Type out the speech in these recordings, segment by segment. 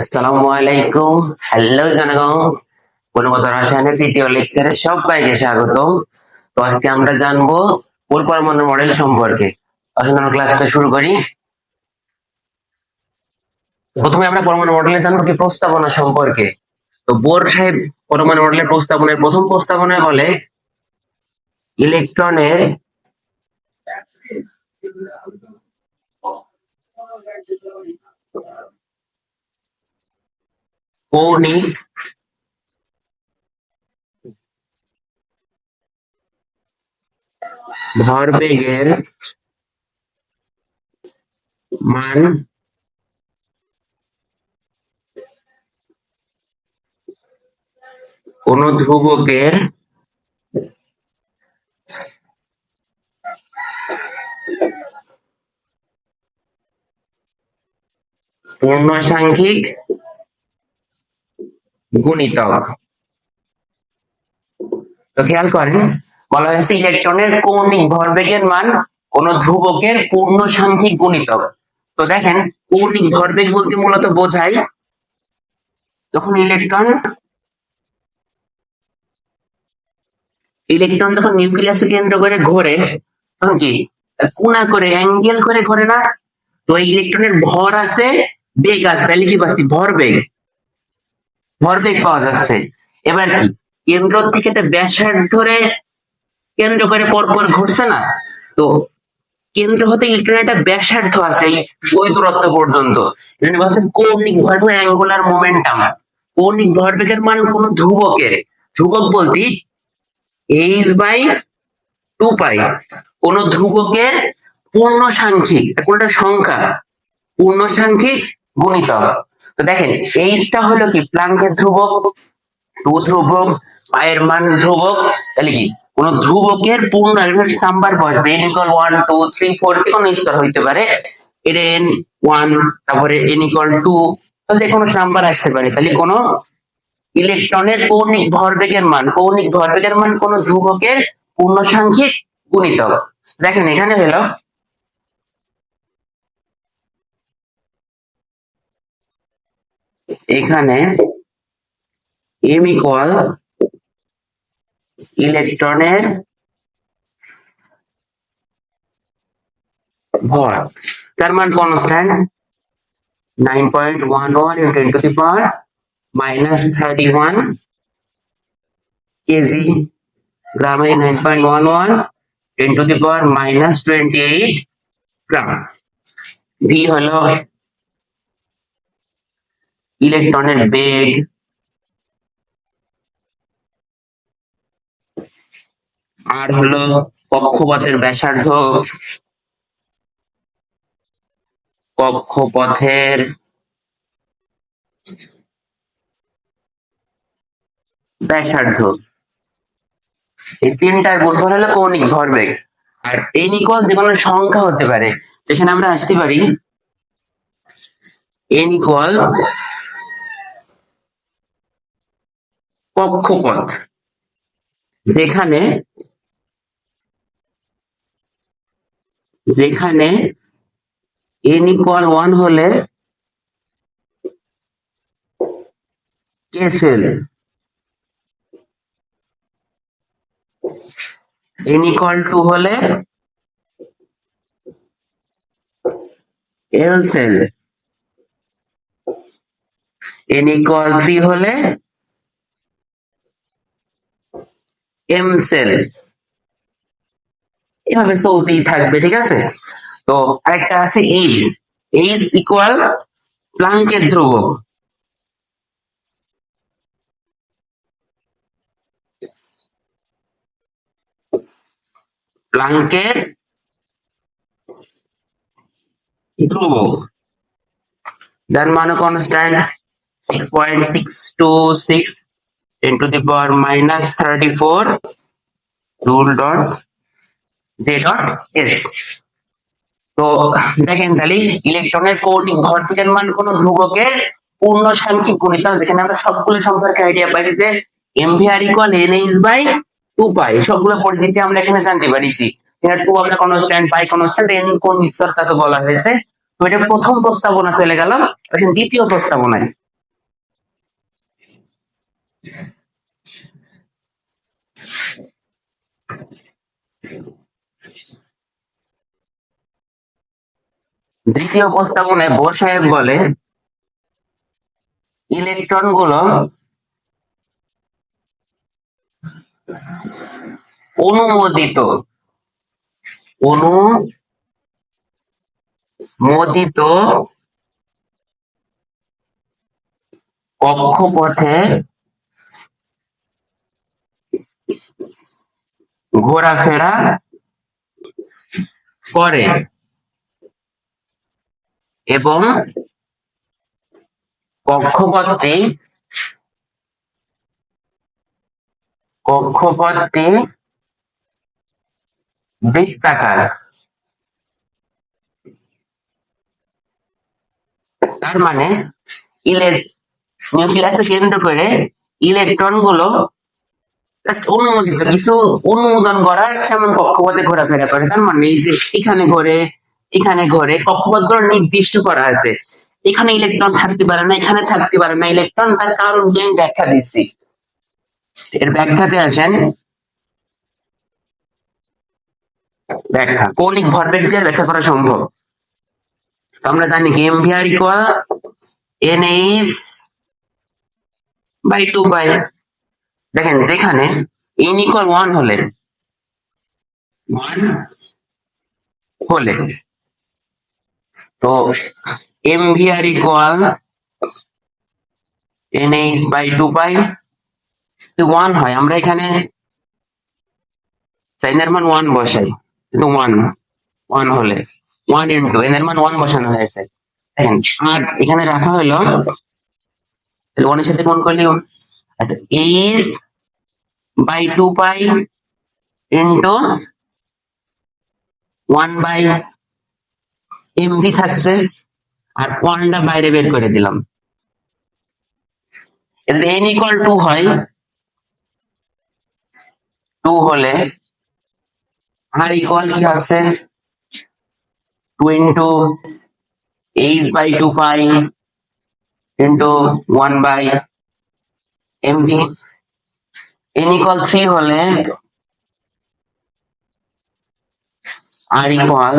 আসসালামু আলাইকুম হ্যালো জনগণ গুণগত রসায়নের তৃতীয় লেকচারে সবাইকে স্বাগতম। তো আজকে আমরা জানব বোর পরমাণু মডেল সম্পর্কে। আসুন আমরা ক্লাসটা শুরু করি। প্রথমে আমরা পরমাণু মডেলে জানব কি প্রস্তাবনা সম্পর্কে। তো বোর সাহেব পরমাণু মডেলের প্রস্তাবনায়, প্রথম প্রস্তাবনায় বলে, ইলেকট্রনের কৌণিক ভরবেগের মান কোন ধ্রুবকের পূর্ণসাংখ্যিক গুণিতক। তো খেয়াল করেন, বলা হয়েছে ইলেকট্রনের কৌণিক ভরবেগের মান কোন ধ্রুবকের পূর্ণ সাংখ্যিক গুণিতক। তো দেখেন, কৌণিক ভরবেগ বলতে মূলত বোঝায় যখন ইলেকট্রন ইলেকট্রন যখন নিউক্লিয়াসকে কেন্দ্র করে ঘোরে, তখন কি? কোনা করে অ্যাঙ্গেল করে ঘোরে না? তো ইলেকট্রনের ভর আছে, বেগ আছে, তাহলে কি পাচ্ছি? ভরবেগ। ভরবেগ পাওয়া যাচ্ছে। এবার কি কেন্দ্র থেকে একটা ব্যাসার্ধ ধরে কেন্দ্র করে পরপর ঘুরছে না? তো কেন্দ্র হতে ইলেকট্রনের একটা ব্যাসার্ধ আছে ওই দূরত্ব পর্যন্ত। বলছেন কৌণিক ভরবেগ অ্যাঙ্গুলার মোমেন্টাম কৌণিক ভরবেগের মান কোন ধ্রুবকের। ধ্রুবক বলতে এইচ বাই টু পাই কোন ধ্রুবকের পূর্ণ সাংখ্যিক কোনটা সংখ্যা? পূর্ণ সাংখ্যিক গুণিতক। তো দেখেন এইচটা হলো কি? প্লাঙ্কের ধ্রুবক টু ধ্রুবক, পায়ের মান ধ্রুবক, তাহলে কি? কোন ধ্রুবকের পূর্ণ নাম্বার বসবে N equal one two three four যে কোনো স্তর হইতে পারে এটা এন ওয়ান তারপরে এন ইকুয়াল টু যে কোনো নাম্বার আসতে পারে। তাহলে কোন ইলেকট্রনের কৌণিক ভরবেগের মান, কৌণিক ভরবেগের মান কোন ধ্রুবকের পূর্ণ সাংখ্যিক গুণিতক। দেখেন, এখানে হলো এখানে এম ইকুয়াল ইলেকট্রনের ভর। তার মান constant nine point one one into to the power minus thirty one KG গ্রামে nine point one one ten to the power minus twenty eight gram. V হলো ইলেকট্রনের বেগ। আর হলো কক্ষপথের ব্যাসার্ধ। কক্ষপথের ব্যাসার্ধ। এই তিনটার গুণফল হলো কৌণিক ভরবেগ। আর এই নিকল যে কোনো সংখ্যা হতে পারে। যেখানে আমরা আসতে পারি। এন ইকুয়াল কক্ষপথ যেখানে যেখানে এন ইকুয়াল ওয়ান হলে K shell N equal two হলে L shell N equal three হলে এম সেল এভাবে চলতেই থাকবে, ঠিক আছে? তো আরেকটা আছে এইচ এইচ ইকুয়াল প্লাঙ্কের ধ্রুবক। প্লাঙ্কের ধ্রুবক। যার মান constant six point six two six into the power minus 34 rule dot z dot s. তো দেখেন তাহলে ইলেকট্রনের কৌণিক ভরবেগের মান কোন ধ্রুবকের পূর্ণ সাংখ্যিক গুণিতক যেখানে আমরা সবগুলো সম্পর্কে আইডিয়া পাই যে m v r equal n h by two pi সবগুলো পরিচিতি আমরা এখানে জানতে পারিছি। এখানে টু আমরা কনস্ট্যান্ট পাই কনস্ট্যান্ট এন কোন স্তর তা তো বলা হয়েছে। তো এটা প্রথম প্রস্তাবনা চলে গেল দ্বিতীয় প্রস্তাবনায়। দ্বিতীয় প্রস্তাবনায় বোর সাহেব বলে ইলেকট্রনগুলো অনুমোদিত অনুমোদিত কক্ষপথে ঘোরাফেরা করে এবং কক্ষপথটি কক্ষপথটি বৃত্তাকার। তার মানে ইলে নিউক্লিয়াসকে কেন্দ্র করে ইলেকট্রনগুলো অনুমোদিত কিছু অনুমোদন করার তেমন কক্ষপথে ঘোরাফেরা করে। তার মানে এই যে এখানে ঘোরে এখানে ঘোরে কক্ষপথগুলো নির্দিষ্ট করা আছে। এখানে ইলেকট্রন থাকতে পারে না, এখানে থাকতে পারে না। ইলেকট্রন তার কারণ যে আমি ব্যাখ্যা দিচ্ছি। এর ব্যাখ্যাতে আসেন। ব্যাখ্যা, কৌণিক ভরবেগ দিয়ে ব্যাখ্যা করা সম্ভব। তো আমরা জানি কি m v r equal n h by two by দেখেন যেখানে এন ইকুয়াল ওয়ান হলে ওয়ান হলে, তো m v r equal n h by two by one হয়, আমরা এখানে সাইনের মান ওয়ান বসাই, কিন্তু ওয়ান ওয়ান হলে ওয়ান ইন্টু এনের মান ওয়ান বসানো হয়েছে। দেখেন, আর এখানে রাখা হলো ওয়ানের সাথে কোন করলে আচ্ছা h by two pi into one by m v থাকছে, আর ওয়ানটা বাইরে বের করে দিলাম। এন ইকুয়াল টু হয় টু হলে আর ইকুয়াল কি আছে two into h by two pi into one by m v n equal three হলে r equal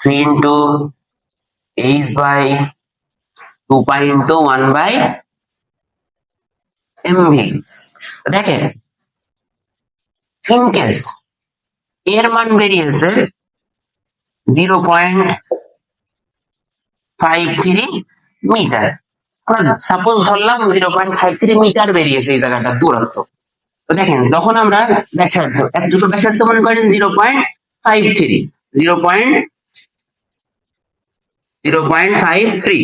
three into h by two pi into one by m v দেখেন in case এর মান বেরিয়েছে zero point five three metre suppose ধরলাম zero point five three metre বেরিয়েছে এই জায়গাটার দূরত্ব। তো দেখেন, যখন আমরা ব্যাসার্ধ, এক দুটো ব্যাসার্ধ মনে করেন zero point five three zero point zero point five three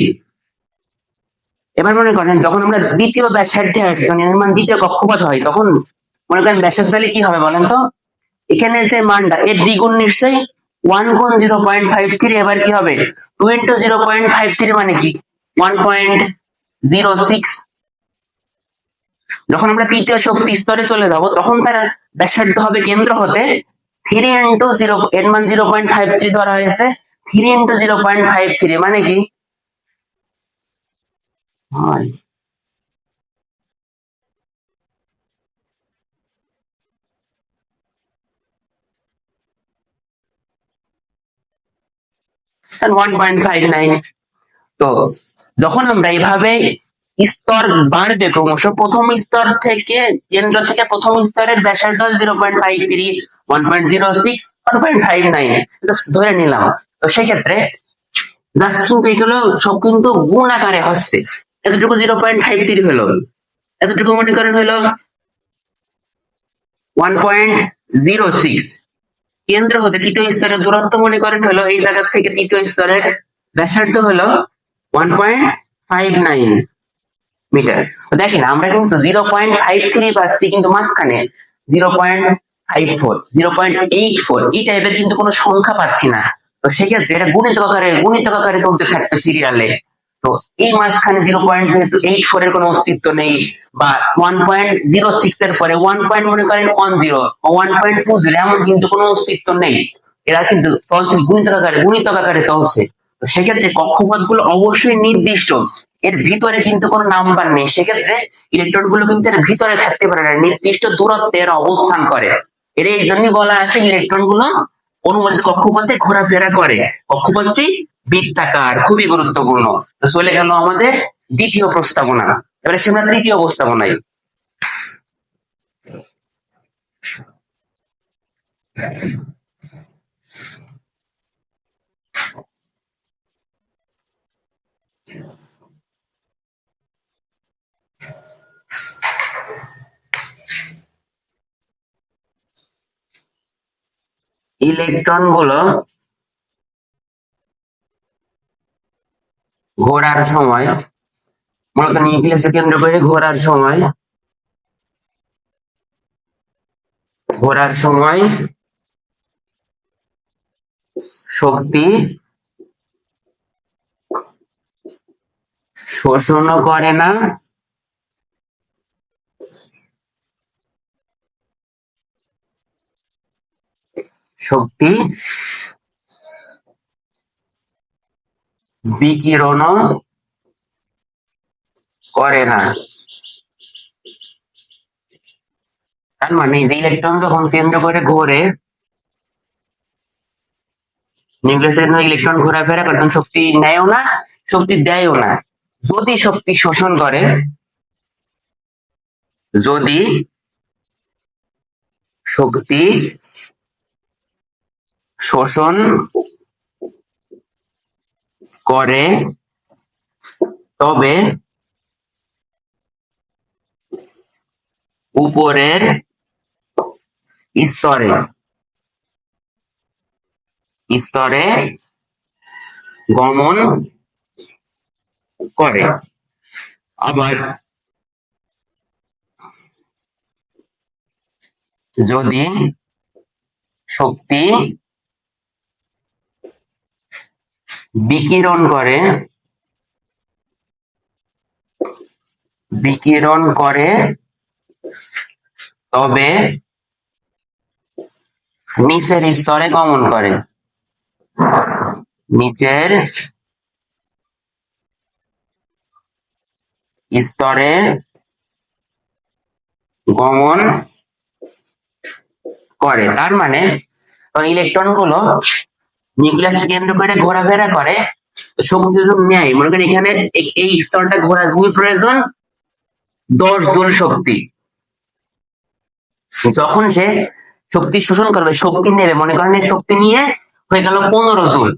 এবার মনে করেন, যখন আমরা দ্বিতীয় ব্যাসার্ধে আসছি এর মান দ্বিতীয় কক্ষপথ হয়, তখন মনে করেন ব্যাসার্ধ কি হবে বলেন তো? এখানে যে মানটা, এর দ্বিগুণ নিশ্চয়ই ওয়ান গুণ জিরো পয়েন্ট ফাইভ থ্রি এবার কি হবে? Two into zero point five three মানে কি? ওয়ান পয়েন্ট জিরো সিক্স যখন আমরা তৃতীয় শক্তি স্তরে চলে যাব, তখন তার ব্যাসার্ধ হবে কেন্দ্র হতে থ্রি ইন্টু জিরো এর মান জিরো পয়েন্ট ফাইভ থ্রি ধরা হয়েছে। Three into zero point five three মানে কি? ওয়ান পয়েন্ট ফাইভ নাইন তো যখন আমরা এইভাবে স্তর বাড়বে ক্রমশ, প্রথম স্তর থেকে কেন্দ্র থেকে প্রথম স্তরের ব্যাসার্ধ zero point five three one point zero six one point five nine ধরে নিলাম। তো সেক্ষেত্রে জাস্ট কিন্তু এগুলো সব কিন্তু গুণ আকারে হচ্ছে। এতটুকু জিরো পয়েন্ট ফাইভ থ্রি হলো। এতটুকু মনে করেন হলো ওয়ান পয়েন্ট জিরো সিক্স কেন্দ্র হতে তৃতীয় স্তরের দূরত্ব মনে করেন হলো, এই জায়গা থেকে তৃতীয় স্তরের ব্যাসার্ধ হলো one point five nine metre দেখেন, আমরা কিন্তু জিরো পয়েন্ট ফাইভ থ্রি পাচ্ছি কিন্তু মাঝখানে। Zero point five four zero point eight four এই টাইপের কিন্তু কোনো সংখ্যা পাচ্ছি না। তো সেক্ষেত্রে এটা গুণিত আকারে গুণিত আকারে চলতে থাকবে সিরিয়ালে তো এই মাঝখানে জিরো পয়েন্ট যেহেতু এইট ফোর এর কোনো অস্তিত্ব নেই, বা ওয়ান পয়েন্ট জিরো সিক্স এর পরে ওয়ান পয়েন্ট মনে করেন one zero one point two এমন কিন্তু কোনো অস্তিত্ব নেই। এরা কিন্তু চলছে গুণিত আকারে গুণিত আকারে চলছে। সেক্ষেত্রে কক্ষপথগুলো অবশ্যই নির্দিষ্ট। এর ভিতরে কিন্তু কোনো নাম্বার নেই। সেক্ষেত্রে ইলেকট্রনগুলো কিন্তু এর ভিতরে থাকতে পারে না। নির্দিষ্ট দূরত্বে এরা অবস্থান করে। এর এই জন্যই বলা আছে ইলেকট্রনগুলো অনুমোদিত কক্ষপথে ঘোরাফেরা করে। কক্ষপথটি বৃত্তাকার, খুবই গুরুত্বপূর্ণ। তো চলে গেল আমাদের দ্বিতীয় প্রস্তাবনা। এবারে সে আমরা তৃতীয় প্রস্তাবনায় ইলেকট্রন গুলো ঘোরার সময়। মূলত নিউক্লিয়াসকে কেন্দ্র করে ঘোরার সময়। ঘোরার সময় শক্তি শোষণও করে না। শক্তি, বিকিরণও করে না। তার মানে যে ইলেকট্রন যখন কেন্দ্র করে ঘোরে, নিউক্লিয়াসের ইলেকট্রন ঘোরাফেরা করে তখন শক্তি নেয়ও না, শক্তি দেয়ও না। যদি শক্তি শোষণ করে, যদি শক্তি শোষণ করে তবে উপরের স্তরে স্তরে গমন করে। আবার যদি শক্তি বিকিরণ করে বিকিরণ করে, তবে নিচের স্তরে গমন করে। নিচের স্তরে গমন করে। তার মানে ইলেকট্রনগুলো নিউক্লিয়াস কেন্দ্র করে ঘোরাফেরা করে শক্তি নেয় মনে করেন এখানে এই- স্তরটা ঘোরা জুল প্রয়োজন দশ জুল শক্তি। যখন সে শক্তি শোষণ করবে, শক্তি নেবে, মনে করেন শক্তি নিয়ে হয়ে গেল পনেরো জুল।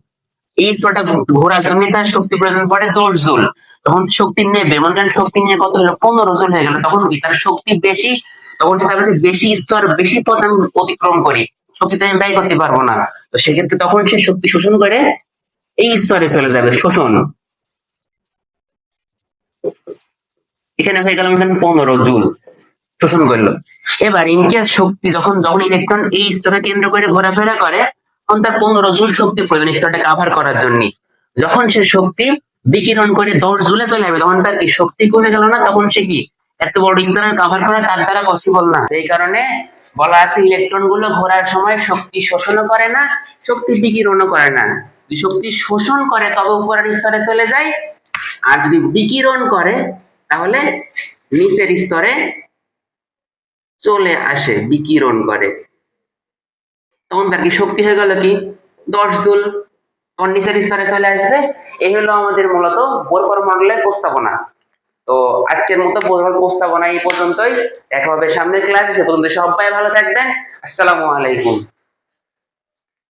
এই স্তরটা ঘোরার জন্য তার শক্তি প্রয়োজন পড়ে দশ জুল। তখন শক্তি নেবে, মনে করেন শক্তি নিয়ে কত হলো? পনেরো জুল হয়ে গেল। তখন কি? তার শক্তি বেশি, তখন বেশি স্তর, বেশি পথ আমি অতিক্রম করি। শক্তি তো আমি ব্যয় করতে পারব না। তো সেক্ষেত্রে তখন সে শক্তি শোষণ করে এই স্তরে চলে যাবে, শোষণ। এখানে হয়ে গেল এখানে পনেরো জুল, শোষণ করল। এবার ইনকেস শক্তি যখন যখন ইলেকট্রন এই স্তরে কেন্দ্র করে ঘোরাফেরা করে, তখন তার পনেরো জুল শক্তি প্রয়োজন স্তরটা কাভার করার জন্য। যখন সে শক্তি বিকিরণ করে দশ জুলে চলে যাবে, তখন তার শক্তি কমে গেল না? তখন সে কি? এত বড় স্তরের কাভার করা তার দ্বারা পসিবল না। এই কারণে বলা আছে ইলেকট্রনগুলো ঘোরার সময় শক্তি শোষণও করে না, শক্তি বিকিরণও করে না। যদি শক্তি শোষণ করে, তবে উপরের স্তরে চলে যায়। আর যদি বিকিরণ করে, তাহলে নিচের স্তরে চলে আসে, বিকিরণ করে। তখন তার কি শক্তি হয়ে গেল কি? দশ জুল। তখন নিচের স্তরে চলে আসবে। এই হলো আমাদের মূলত বোরপর মডেলের প্রস্তাবনা। তো আজকের মতো প্রধান প্রস্তাবনা এই পর্যন্তই। দেখা হবে সামনের ক্লাসে সে পর্যন্ত সবাই ভালো থাকবেন। আসসালামু আলাইকুম।